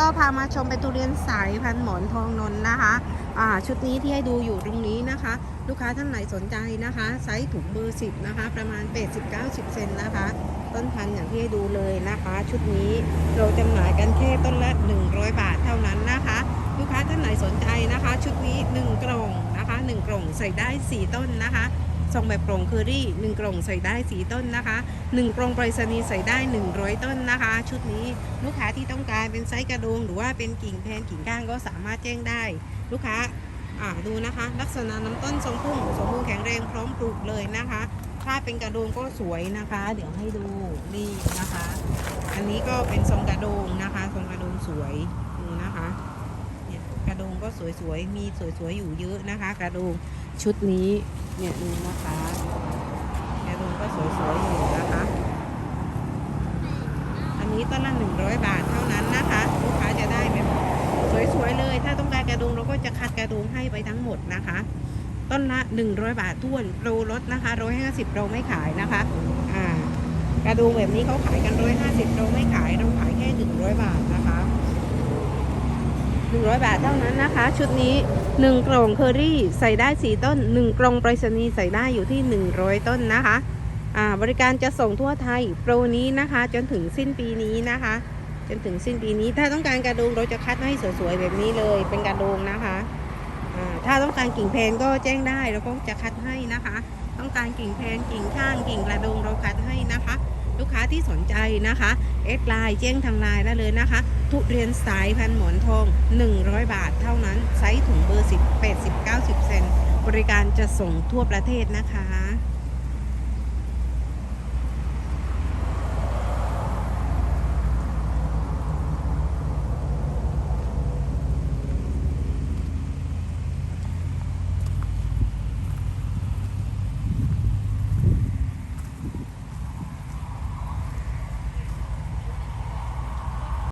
ก็พามาชมเป็นทุเรียนสายพันธุ์หมอนทองนนนะคะอ่าชุดนี้ที่ให้ดูอยู่ตรงนี้นะคะ ลูกค้าท่านไหนสนใจนะคะ ไซส์ถุงเบอร์10นะคะ ประมาณ 80-90 เซนนะคะ ต้นพันธุ์อย่างที่ให้ดูเลยนะคะ ชุดนี้เราจำหน่ายกันแค่ต้นละ 100 บาทเท่านั้นนะคะ ลูกค้าท่านไหนสนใจนะคะ ชุดนี้ 1 กล่องนะคะ 1 กล่องใส่ได้ 4 ต้นนะคะ ส่งแบบกล่องเคอรี่1กล่องใส่ได้4ต้นนะคะ1กล่องไปรษณีย์ใส่ได้ 100 ต้นนะคะ ชุดนี้ลูกค้าที่ต้องการเป็นไซส์กระโดงหรือว่าเป็นกิ่งแพนกิ่งก้านก็สามารถแจ้งได้ ลูกค้าอ่าดูนะคะ ลักษณะน้ำต้นทรงพุ่มสมบูรณ์แข็งแรงพร้อมปลูกเลยนะคะ ถ้าเป็นกระโดงก็สวยนะคะ เดี๋ยวให้ดูนี่นะคะ อันนี้ก็เป็นทรงกระโดงนะคะทรงกระโดงสวยดูนะคะเนี่ยกระโดงก็สวยๆมีสวยๆอยู่เยอะนะคะ กระโดงชุดนี้ เนี่ยดูนะคะกระดงก็สวยๆอยู่นะคะ อันนี้ต้นละ100บาทเท่านั้นนะคะ ลูกค้าจะได้แบบสวยๆเลย ถ้าต้องการกระดุมเราก็จะคัดกระดุมให้ไปทั้งหมดนะคะ ต้นละ 100 บาทท้วนโปรลดนะคะ150เราไม่ขายนะคะอ่ากระดุมแบบนี้เขาขายกัน150เราไม่ขายเราขายแค่100บาทนะคะ 100 บาทเท่านั้นนะคะ ชุดนี้ 1 กล่องเคอรี่ใส่ได้ 4 ต้น 1 กล่องไปรษณีย์ใส่ได้อยู่ที่ 100 ต้นนะคะอ่าบริการจะส่งทั่วไทยโปรนี้นะคะ จนถึงสิ้นปีนี้นะคะ จนถึงสิ้นปีนี้ ถ้าต้องการกระดุมเราจะคัดให้สวยๆแบบนี้เลยเป็นกระดุมนะคะอ่าถ้าต้องการกิ่งแพนก็แจ้งได้เราก็จะคัดให้นะคะ ต้องการกิ่งแพนกิ่งข้างกิ่งกระดุมเราคัดให้นะคะ ที่สนใจนะคะเอสไลน์แจ้งทางไลน์ได้เลยนะคะ ทุเรียนสายพันธุ์หมอนทอง 100 บาทเท่านั้นไซส์ถุงเบอร์ 10 80 90 เซนบริการจะส่งทั่วประเทศนะคะ